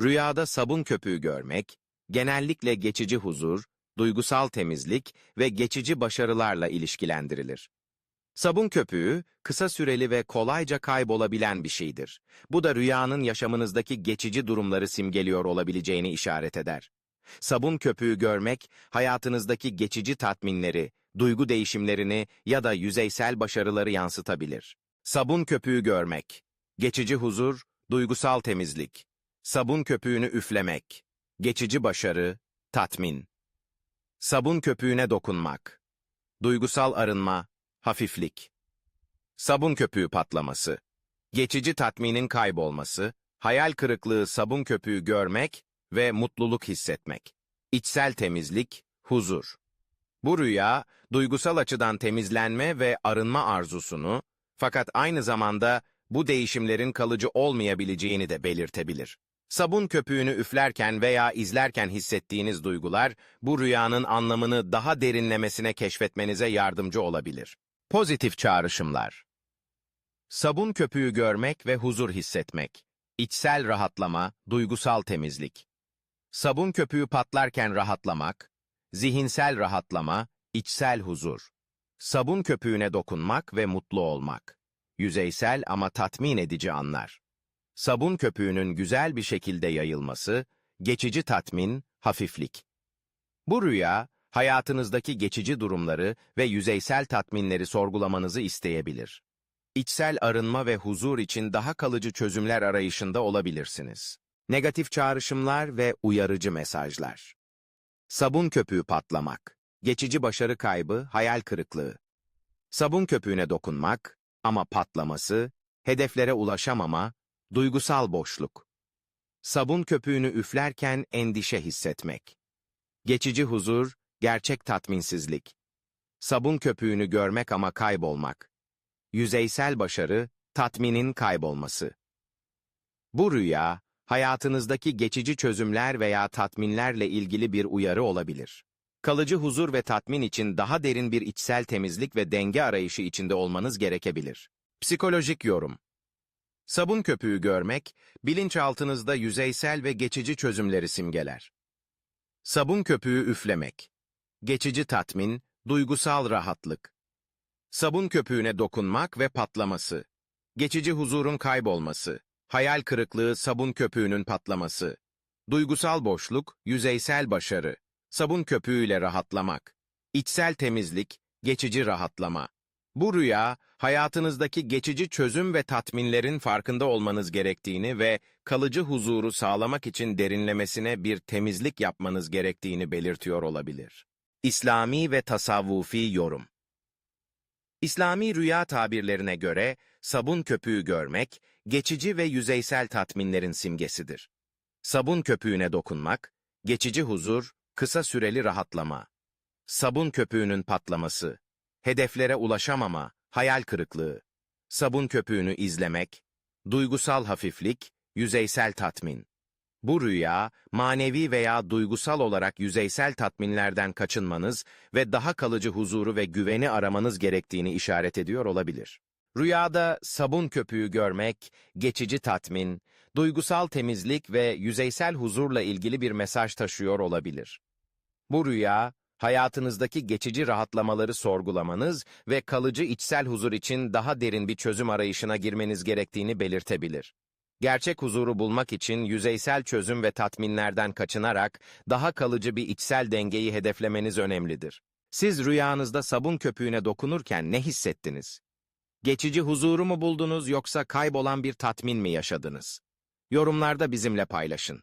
Rüyada sabun köpüğü görmek, genellikle geçici huzur, duygusal temizlik ve geçici başarılarla ilişkilendirilir. Sabun köpüğü, kısa süreli ve kolayca kaybolabilen bir şeydir. Bu da rüyanın yaşamınızdaki geçici durumları simgeliyor olabileceğini işaret eder. Sabun köpüğü görmek, hayatınızdaki geçici tatminleri, duygu değişimlerini ya da yüzeysel başarıları yansıtabilir. Sabun köpüğü görmek, geçici huzur, duygusal temizlik. Sabun köpüğünü üflemek, geçici başarı, tatmin. Sabun köpüğüne dokunmak, duygusal arınma, hafiflik. Sabun köpüğü patlaması, geçici tatminin kaybolması, hayal kırıklığı sabun köpüğü görmek ve mutluluk hissetmek. İçsel temizlik, huzur. Bu rüya, duygusal açıdan temizlenme ve arınma arzusunu, fakat aynı zamanda bu değişimlerin kalıcı olmayabileceğini de belirtebilir. Sabun köpüğünü üflerken veya izlerken hissettiğiniz duygular, bu rüyanın anlamını daha derinlemesine keşfetmenize yardımcı olabilir. Pozitif çağrışımlar Sabun köpüğü görmek ve huzur hissetmek. İçsel rahatlama, duygusal temizlik. Sabun köpüğü patlarken rahatlamak, zihinsel rahatlama, içsel huzur. Sabun köpüğüne dokunmak ve mutlu olmak. Yüzeysel ama tatmin edici anlar. Sabun köpüğünün güzel bir şekilde yayılması, geçici tatmin, hafiflik. Bu rüya, hayatınızdaki geçici durumları ve yüzeysel tatminleri sorgulamanızı isteyebilir. İçsel arınma ve huzur için daha kalıcı çözümler arayışında olabilirsiniz. Negatif çağrışımlar ve uyarıcı mesajlar. Sabun köpüğü patlamak, geçici başarı kaybı, hayal kırıklığı. Sabun köpüğüne dokunmak ama patlaması, hedeflere ulaşamama, duygusal boşluk. Sabun köpüğünü üflerken endişe hissetmek. Geçici huzur, gerçek tatminsizlik. Sabun köpüğünü görmek ama kaybolmak. Yüzeysel başarı, tatminin kaybolması. Bu rüya, hayatınızdaki geçici çözümler veya tatminlerle ilgili bir uyarı olabilir. Kalıcı huzur ve tatmin için daha derin bir içsel temizlik ve denge arayışı içinde olmanız gerekebilir. Psikolojik yorum Sabun köpüğü görmek, bilinçaltınızda yüzeysel ve geçici çözümleri simgeler. Sabun köpüğü üflemek. Geçici tatmin, duygusal rahatlık. Sabun köpüğüne dokunmak ve patlaması. Geçici huzurun kaybolması. Hayal kırıklığı sabun köpüğünün patlaması. Duygusal boşluk, yüzeysel başarı. Sabun köpüğüyle rahatlamak. İçsel temizlik, geçici rahatlama. Bu rüya, hayatınızdaki geçici çözüm ve tatminlerin farkında olmanız gerektiğini ve kalıcı huzuru sağlamak için derinlemesine bir temizlik yapmanız gerektiğini belirtiyor olabilir. İslami ve tasavvufi yorum İslami rüya tabirlerine göre sabun köpüğü görmek, geçici ve yüzeysel tatminlerin simgesidir. Sabun köpüğüne dokunmak, geçici huzur, kısa süreli rahatlama. Sabun köpüğünün patlaması, hedeflere ulaşamama, hayal kırıklığı. Sabun köpüğünü izlemek, duygusal hafiflik, yüzeysel tatmin. Bu rüya, manevi veya duygusal olarak yüzeysel tatminlerden kaçınmanız ve daha kalıcı huzuru ve güveni aramanız gerektiğini işaret ediyor olabilir. Rüyada sabun köpüğü görmek, geçici tatmin, duygusal temizlik ve yüzeysel huzurla ilgili bir mesaj taşıyor olabilir. Bu rüya, hayatınızdaki geçici rahatlamaları sorgulamanız ve kalıcı içsel huzur için daha derin bir çözüm arayışına girmeniz gerektiğini belirtebilir. Gerçek huzuru bulmak için yüzeysel çözüm ve tatminlerden kaçınarak daha kalıcı bir içsel dengeyi hedeflemeniz önemlidir. Siz rüyanızda sabun köpüğüne dokunurken ne hissettiniz? Geçici huzuru mu buldunuz yoksa kaybolan bir tatmin mi yaşadınız? Yorumlarda bizimle paylaşın.